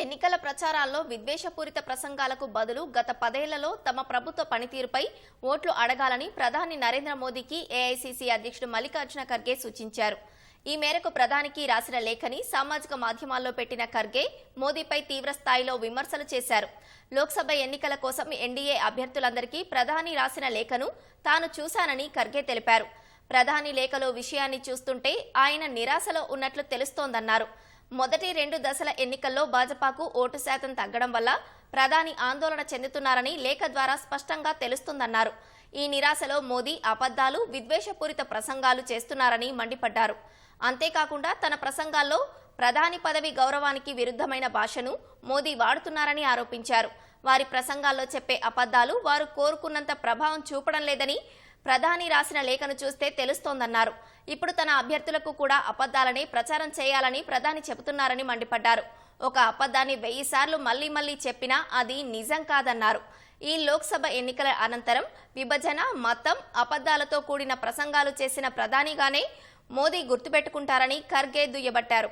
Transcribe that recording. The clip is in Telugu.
ఎన్నికల ప్రచారాల్లో విద్వేషపూరిత ప్రసంగాలకు బదులు గత పదేళ్ళలో తమ ప్రభుత్వ పనితీరుపై ఓట్లు అడగాలని ప్రధాని నరేంద్ర మోదీకి ఏఐసీసీ అధ్యక్షుడు మల్లికార్జున ఖర్గే సూచించారు. ఈ మేరకు ప్రధానికి రాసిన లేఖని సామాజిక మాధ్యమాల్లో పెట్టిన ఖర్గే మోదీపై తీవ్ర స్థాయిలో విమర్శలు చేశారు. లోక్సభ ఎన్నికల కోసం ఎన్డీఏ అభ్యర్థులందరికీ ప్రధాని రాసిన లేఖను తాను చూశానని ఖర్గే తెలిపారు. ప్రధాని లేఖలో విషయాన్ని చూస్తుంటే ఆయన నిరాశలో ఉన్నట్లు తెలుస్తోందన్నారు. మొదటి రెండు దశల ఎన్నికల్లో భాజపాకు ఓటు శాతం తగ్గడం వల్ల ప్రధాని ఆందోళన చెందుతున్నారని లేఖ ద్వారా స్పష్టంగా తెలుస్తుందన్నారు. ఈ నిరాశలో మోదీ అబద్దాలు విద్వేషపూరిత ప్రసంగాలు చేస్తున్నారని మండిపడ్డారు. అంతేకాకుండా తన ప్రసంగాల్లో ప్రధాని పదవి గౌరవానికి విరుద్ధమైన భాషను మోదీ వాడుతున్నారని ఆరోపించారు. వారి ప్రసంగాల్లో చెప్పే అబద్దాలు వారు కోరుకున్నంత ప్రభావం చూపడం లేదని ప్రధాని రాసిన లేఖను చూస్తే తెలుస్తోందన్నారు. ఇప్పుడు తన అభ్యర్థులకు కూడా అబద్దాలని ప్రచారం చేయాలని ప్రధాని చెబుతున్నారని మండిపడ్డారు. ఒక అబద్దాన్ని వెయ్యి సార్లు మళ్ళీ మళ్ళీ చెప్పినా అది నిజం కాదన్నారు. ఈ లోక్సభ ఎన్నికల అనంతరం విభజన మతం అబద్ధాలతో కూడిన ప్రసంగాలు చేసిన ప్రధానిగానే మోదీ గుర్తుపెట్టుకుంటారని ఖర్గే దుయ్యబట్టారు.